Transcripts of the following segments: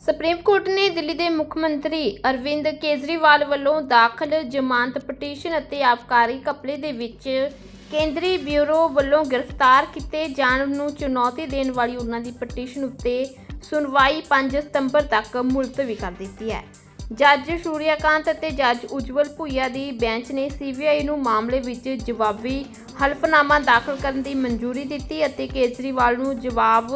Supreme court ਨੇ ਦਿੱਲੀ ਦੇ ਮੁੱਖ ਮੰਤਰੀ ਅਰਵਿੰਦ ਕੇਜਰੀਵਾਲ ਵੱਲੋਂ ਦਾਖਲ ਜ਼ਮਾਨਤ ਪਟੀਸ਼ਨ ਅਤੇ ਆਬਕਾਰੀ ਕਪੜੇ ਦੇ ਵਿੱਚ ਕੇਂਦਰੀ ਬਿਊਰੋ ਵੱਲੋਂ ਗ੍ਰਿਫਤਾਰ ਕੀਤੇ ਜਾਣ ਨੂੰ ਚੁਣੌਤੀ ਦੇਣ ਵਾਲੀ ਉਹਨਾਂ ਦੀ ਪਟੀਸ਼ਨ ਉੱਤੇ ਸੁਣਵਾਈ 5 ਸਤੰਬਰ ਤੱਕ ਮੁਲਤਵੀ ਕਰ ਦਿੱਤੀ ਹੈ। ਜੱਜ ਸੂਰਿਆਕਾਂਤ ਅਤੇ ਜੱਜ ਉਜਵਲ ਭੁਈਆ ਦੀ ਬੈਂਚ ਨੇ ਸੀਬੀਆਈ ਨੂੰ ਮਾਮਲੇ ਵਿੱਚ ਜਵਾਬੀ ਹਲਫਨਾਮਾ ਦਾਖਲ ਕਰਨ ਦੀ ਮਨਜ਼ੂਰੀ ਦਿੱਤੀ ਅਤੇ ਕੇਜਰੀਵਾਲ ਨੂੰ ਜਵਾਬ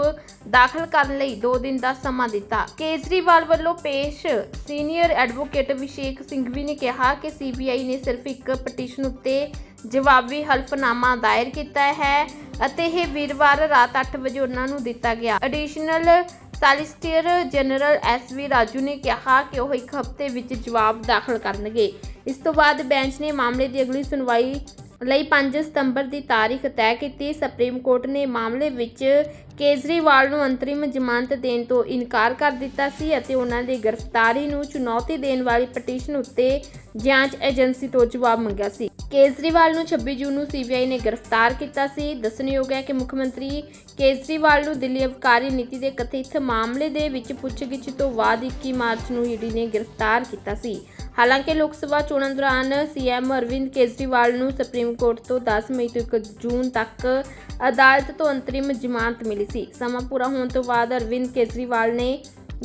ਦਾਖਲ ਕਰਨ ਲਈ 2 ਦਿਨ ਦਾ ਸਮਾਂ ਦਿੱਤਾ। ਕੇਜਰੀਵਾਲ ਵੱਲੋਂ ਪੇਸ਼ ਸੀਨੀਅਰ ਐਡਵੋਕੇਟ ਵਿਸ਼ੇਕ ਸਿੰਘਵੀ ਨੇ ਕਿਹਾ ਕਿ ਸੀਬੀਆਈ ਨੇ ਸਿਰਫ ਇੱਕ ਪਟੀਸ਼ਨ ਉੱਤੇ ਜਵਾਬੀ ਹਲਫਨਾਮਾ ਦਾਇਰ ਕੀਤਾ ਹੈ ਅਤੇ ਇਹ ਵੀਰਵਾਰ ਰਾਤ 8 ਵਜੇ ਉਹਨਾਂ ਨੂੰ ਦਿੱਤਾ ਗਿਆ। Additional solicitor general S V Raju ਨੇ ਕਿਹਾ ਕਿ ਉਹ ਇੱਕ ਹਫ਼ਤੇ ਵਿੱਚ ਜਵਾਬ ਦਾਖਲ ਕਰਨਗੇ। ਇਸ ਤੋਂ ਬਾਅਦ ਬੈਂਚ ਨੇ ਮਾਮਲੇ ਦੀ ਅਗਲੀ ਸੁਣਵਾਈ ਲਈ 5 ਸਤੰਬਰ ਦੀ ਤਾਰੀਖ ਤੈਅ ਕੀਤੀ। ਸੁਪਰੀਮ ਕੋਰਟ ਨੇ ਮਾਮਲੇ ਵਿੱਚ ਕੇਜਰੀਵਾਲ ਨੂੰ ਅੰਤਰਿਮ ਜ਼ਮਾਨਤ ਦੇਣ ਤੋਂ ਇਨਕਾਰ ਕਰ ਦਿੱਤਾ ਸੀ ਅਤੇ ਉਹਨਾਂ ਦੀ ਗ੍ਰਿਫਤਾਰੀ ਨੂੰ ਚੁਣੌਤੀ ਦੇਣ ਵਾਲੀ ਪਟੀਸ਼ਨ ਉੱਤੇ ਜਾਂਚ ਏਜੰਸੀ ਤੋਂ ਜਵਾਬ ਮੰਗਿਆ ਸੀ। ਕੇਜਰੀਵਾਲ ਨੂੰ 26 ਜੂਨ ਨੂੰ ਸੀਬੀਆਈ ਨੇ ਗ੍ਰਿਫਤਾਰ ਕੀਤਾ ਸੀ। ਦੱਸਣਯੋਗ ਹੈ ਕਿ ਮੁੱਖ ਮੰਤਰੀ ਕੇਜਰੀਵਾਲ ਨੂੰ ਦਿੱਲੀ ਅਬਕਾਰੀ ਨੀਤੀ ਦੇ ਕਥਿਤ ਮਾਮਲੇ ਦੇ ਵਿੱਚ ਪੁੱਛਗਿੱਛ ਤੋਂ ਬਾਅਦ 21 ਮਾਰਚ ਨੂੰ ਈਡੀ ਨੇ ਗ੍ਰਿਫਤਾਰ ਕੀਤਾ ਸੀ। ਹਾਲਾਂਕਿ ਲੋਕ ਸਭਾ ਚੋਣਾਂ ਦੌਰਾਨ ਸੀਐਮ ਅਰਵਿੰਦ ਕੇਜਰੀਵਾਲ ਨੂੰ ਸੁਪਰੀਮ ਕੋਰਟ ਤੋਂ 10 ਮਈ ਤੋਂ 1 ਜੂਨ ਤੱਕ ਅਦਾਲਤ ਤੋਂ ਅੰਤਰਿਮ ਜ਼ਮਾਨਤ ਮਿਲੀ ਸੀ। ਸਮਾਂ ਪੂਰਾ ਹੋਣ ਤੋਂ ਬਾਅਦ ਅਰਵਿੰਦ ਕੇਜਰੀਵਾਲ ਨੇ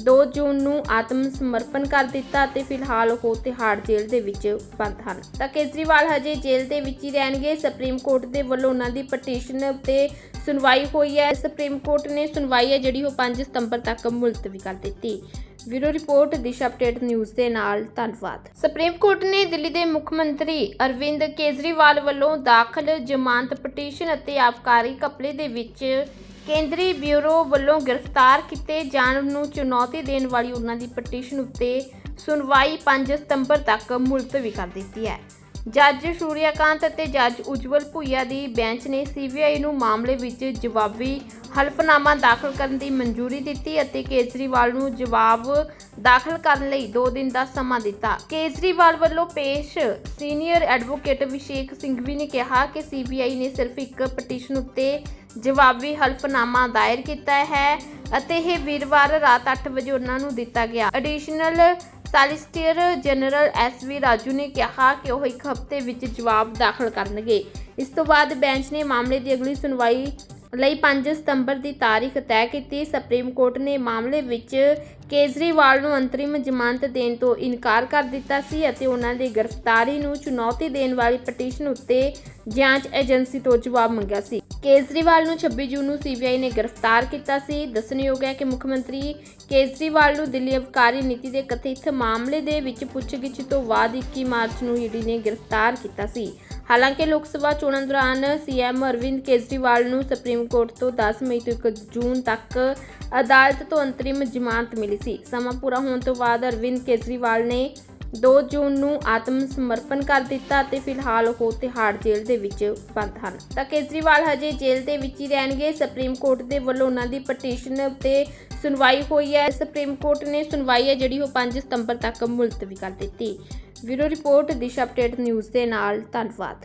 2 ਜੂਨ ਨੂੰ ਆਤਮ ਸਮਰਪਣ ਕਰ ਦਿੱਤਾ ਅਤੇ ਫਿਲਹਾਲ ਉਹ ਤਿਹਾੜ ਜੇਲ੍ਹ ਦੇ ਵਿੱਚ ਬੰਦ ਹਨ। ਤਾਂ ਕੇਜਰੀਵਾਲ ਹਜੇ ਜੇਲ੍ਹ ਦੇ ਵਿੱਚ ਹੀ ਰਹਿਣਗੇ। ਸੁਪਰੀਮ ਕੋਰਟ ਦੇ ਵੱਲੋਂ ਉਹਨਾਂ ਦੀ ਪਟੀਸ਼ਨ ਉੱਤੇ ਸੁਣਵਾਈ ਹੋਈ ਹੈ। ਸੁਪਰੀਮ ਕੋਰਟ ਨੇ ਸੁਣਵਾਈ ਹੈ ਜਿਹੜੀ ਉਹ 5 ਸਤੰਬਰ ਤੱਕ ਮੁਲਤਵੀ ਕਰ ਦਿੱਤੀ। Bureau report, Disha update, news ਦੇ ਨਾਲ ਧੰਨਵਾਦ। ਸੁਪਰੀਮ ਕੋਰਟ ਨੇ ਦਿੱਲੀ ਦੇ ਮੁੱਖ ਮੰਤਰੀ ਅਰਵਿੰਦ ਕੇਜਰੀਵਾਲ ਵੱਲੋਂ ਦਾਖਲ ਜ਼ਮਾਨਤ ਪਟੀਸ਼ਨ ਅਤੇ ਆਬਕਾਰੀ ਕਪੜੇ ਦੇ ਵਿੱਚ ਕੇਂਦਰੀ ਬਿਊਰੋ ਵੱਲੋਂ ਗ੍ਰਿਫਤਾਰ ਕੀਤੇ ਜਾਣ ਨੂੰ ਚੁਣੌਤੀ ਦੇਣ ਵਾਲੀ ਉਹਨਾਂ ਦੀ ਪਟੀਸ਼ਨ ਉੱਤੇ ਸੁਣਵਾਈ 5 ਸਤੰਬਰ ਤੱਕ ਮੁਲਤਵੀ ਕਰ ਦਿੱਤੀ ਹੈ। ਜੱਜ ਸੂਰਿਆਕਾਂਤ ਅਤੇ ਜੱਜ ਉਜਵਲ ਭੁਈਆ ਦੀ ਬੈਂਚ ਨੇ ਸੀਬੀਆਈ ਨੂੰ ਮਾਮਲੇ ਵਿੱਚ ਜਵਾਬੀ ਹਲਫਨਾਮਾ ਦਾਖਲ ਕਰਨ ਦੀ ਮਨਜ਼ੂਰੀ ਦਿੱਤੀ ਅਤੇ ਕੇਜਰੀਵਾਲ ਨੂੰ ਜਵਾਬ ਦਾਖਲ ਕਰਨ ਲਈ 2 ਦਿਨ ਦਾ ਸਮਾਂ ਦਿੱਤਾ। ਕੇਜਰੀਵਾਲ ਵੱਲੋਂ ਪੇਸ਼ ਸੀਨੀਅਰ ਐਡਵੋਕੇਟ ਅਭਿਸ਼ੇਕ ਸਿੰਘਵੀ ਨੇ ਕਿਹਾ ਕਿ ਸੀਬੀਆਈ ਨੇ ਸਿਰਫ ਇੱਕ ਪਟੀਸ਼ਨ ਉੱਤੇ ਜਵਾਬੀ ਹਲਫਨਾਮਾ ਦਾਇਰ ਕੀਤਾ ਹੈ ਅਤੇ ਇਹ ਵੀਰਵਾਰ ਰਾਤ 8 ਵਜੇ ਉਹਨਾਂ ਨੂੰ ਦਿੱਤਾ ਗਿਆ। Additional solicitor general S V Raju ਨੇ ਕਿਹਾ ਕਿ ਉਹ ਇੱਕ ਹਫ਼ਤੇ ਵਿੱਚ ਜਵਾਬ ਦਾਖਲ ਕਰਨਗੇ। ਇਸ ਤੋਂ ਬਾਅਦ ਬੈਂਚ ਨੇ ਮਾਮਲੇ ਦੀ ਅਗਲੀ ਸੁਣਵਾਈ ਲਈ 5 ਸਤੰਬਰ ਦੀ ਤਾਰੀਖ ਤੈਅ ਕੀਤੀ। ਸੁਪਰੀਮ ਕੋਰਟ ਨੇ ਮਾਮਲੇ ਵਿੱਚ ਕੇਜਰੀਵਾਲ ਨੂੰ ਅੰਤਰਿਮ ਜ਼ਮਾਨਤ ਦੇਣ ਤੋਂ ਇਨਕਾਰ ਕਰ ਦਿੱਤਾ ਸੀ ਅਤੇ ਉਹਨਾਂ ਦੀ ਗ੍ਰਿਫਤਾਰੀ ਨੂੰ ਚੁਣੌਤੀ ਦੇਣ ਵਾਲੀ ਪਟੀਸ਼ਨ ਉੱਤੇ ਜਾਂਚ ਏਜੰਸੀ ਤੋਂ ਜਵਾਬ ਮੰਗਿਆ ਸੀ। ਕੇਜਰੀਵਾਲ ਨੂੰ 26 ਜੂਨ ਨੂੰ ਸੀਬੀਆਈ ਨੇ ਗ੍ਰਿਫਤਾਰ ਕੀਤਾ ਸੀ। ਦੱਸਣਯੋਗ ਹੈ ਕਿ ਮੁੱਖ ਮੰਤਰੀ ਕੇਜਰੀਵਾਲ ਨੂੰ ਦਿੱਲੀ ਅਬਕਾਰੀ ਨੀਤੀ ਦੇ ਕਥਿਤ ਮਾਮਲੇ ਦੇ ਵਿੱਚ ਪੁੱਛਗਿੱਛ ਤੋਂ ਬਾਅਦ 21 ਮਾਰਚ ਨੂੰ ਈਡੀ ਨੇ ਗ੍ਰਿਫਤਾਰ ਕੀਤਾ ਸੀ। ਹਾਲਾਂਕਿ ਲੋਕ ਸਭਾ ਚੋਣਾਂ ਦੌਰਾਨ ਸੀਐਮ ਅਰਵਿੰਦ ਕੇਜਰੀਵਾਲ ਨੂੰ ਸੁਪਰੀਮ ਕੋਰਟ ਤੋਂ 10 ਮਈ ਤੋਂ 1 ਜੂਨ ਤੱਕ ਅਦਾਲਤ ਤੋਂ ਅੰਤਰਿਮ ਜ਼ਮਾਨਤ ਮਿਲੀ ਸੀ। ਸਮਾਂ ਪੂਰਾ ਹੋਣ ਤੋਂ ਬਾਅਦ ਅਰਵਿੰਦ ਕੇਜਰੀਵਾਲ ਨੇ 2 ਜੂਨ ਨੂੰ ਆਤਮ ਸਮਰਪਣ ਕਰ ਦਿੱਤਾ ਅਤੇ ਫਿਲਹਾਲ ਉਹ ਤਿਹਾੜ ਜੇਲ੍ਹ ਦੇ ਵਿੱਚ ਬੰਦ ਹਨ। ਤਾਂ ਕੇਜਰੀਵਾਲ ਹਜੇ ਜੇਲ੍ਹ ਦੇ ਵਿੱਚ ਹੀ ਰਹਿਣਗੇ। ਸੁਪਰੀਮ ਕੋਰਟ ਦੇ ਵੱਲੋਂ ਉਹਨਾਂ ਦੀ ਪਟੀਸ਼ਨ ਉੱਤੇ ਸੁਣਵਾਈ ਹੋਈ ਹੈ। ਸੁਪਰੀਮ ਕੋਰਟ ਨੇ ਸੁਣਵਾਈ ਹੈ ਜਿਹੜੀ ਉਹ 5 ਸਤੰਬਰ ਤੱਕ ਮੁਲਤਵੀ ਕਰ ਦਿੱਤੀ। Bureau report, Disha update, news ਦੇ ਨਾਲ ਧੰਨਵਾਦ।